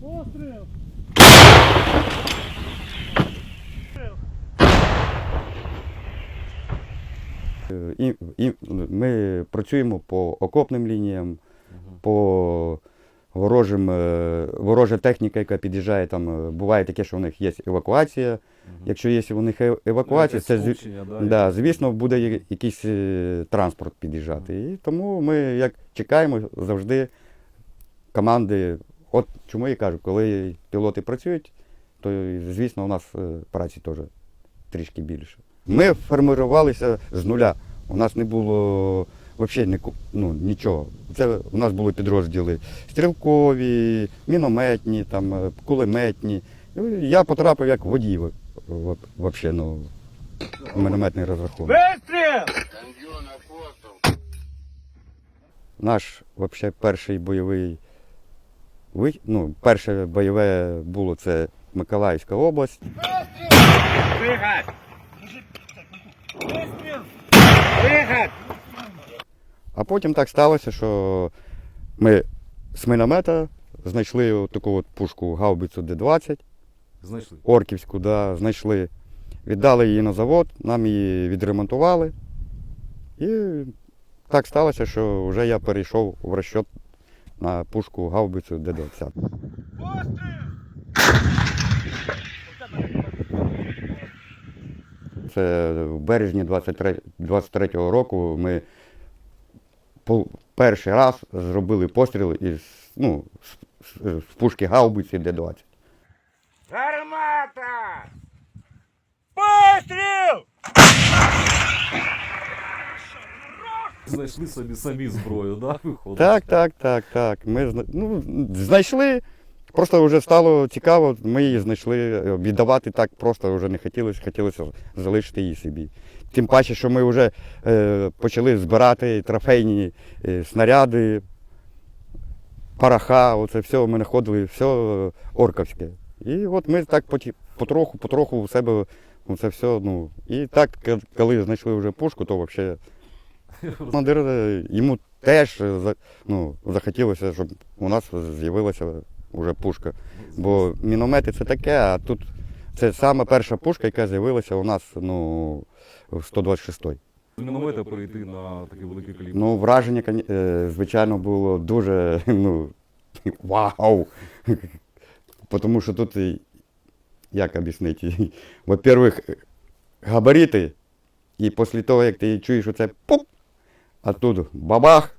Постріл! І, і Ми працюємо по окопним лініям, по ворожим, е, ворожа техніка, яка під'їжджає там. Буває таке, що у них є евакуація. Якщо є у них е, евакуація, це да, звісно буде якийсь е, транспорт під'їжджати. І тому ми як чекаємо завжди команди. От чому я кажу, коли пілоти працюють, то звісно у нас е, праці теж трішки більше. Ми формувалися з нуля. У нас не було взагалі ну, нічого. Це у нас були підрозділи стрілкові, мінометні, там, е, кулеметні. Ну, Я потрапив як водій в- в- вообще, ну, в мінометний розрахунок. Наш вообще перший бойовий ви- ну, перше бойове було це Миколаївська область. А потім так сталося, що ми з міномета знайшли таку от пушку гаубицю Д-20, Знайшли. Орківську, да, знайшли. Віддали її на завод, нам її відремонтували. І так сталося, що вже я перейшов в розчет на пушку гаубицю Д-20. Це в березні 23 23-го року ми перший раз зробили постріл із ну, з пушки гаубиці Д-20. Гармата! Знайшли собі самі зброю, да, виходить? Так, так, так, так. Ми ну, знайшли. Просто вже стало цікаво, ми її знайшли. Віддавати так просто вже не хотілося, хотілося залишити її собі. Тим паче, що ми вже е, почали збирати трофейні е, снаряди, параха, оце все ми знаходили, все е, орковське. І от ми так потроху, потроху у себе це все. Ну, і так, коли знайшли вже пушку, то взагалі командир йому теж ну, захотілося, щоб у нас з'явилася вже пушка. Бо міномети це таке, а тут це саме перша пушка, яка з'явилася у нас ну, в 126-й. З міномета перейти на такий великий калібр. Ну, враження, е, звичайно, було дуже ну, вау. Тому що тут, як об'яснити, во-первых, габарити, і після того, як ти чуєш оце пуп, а тут бабах,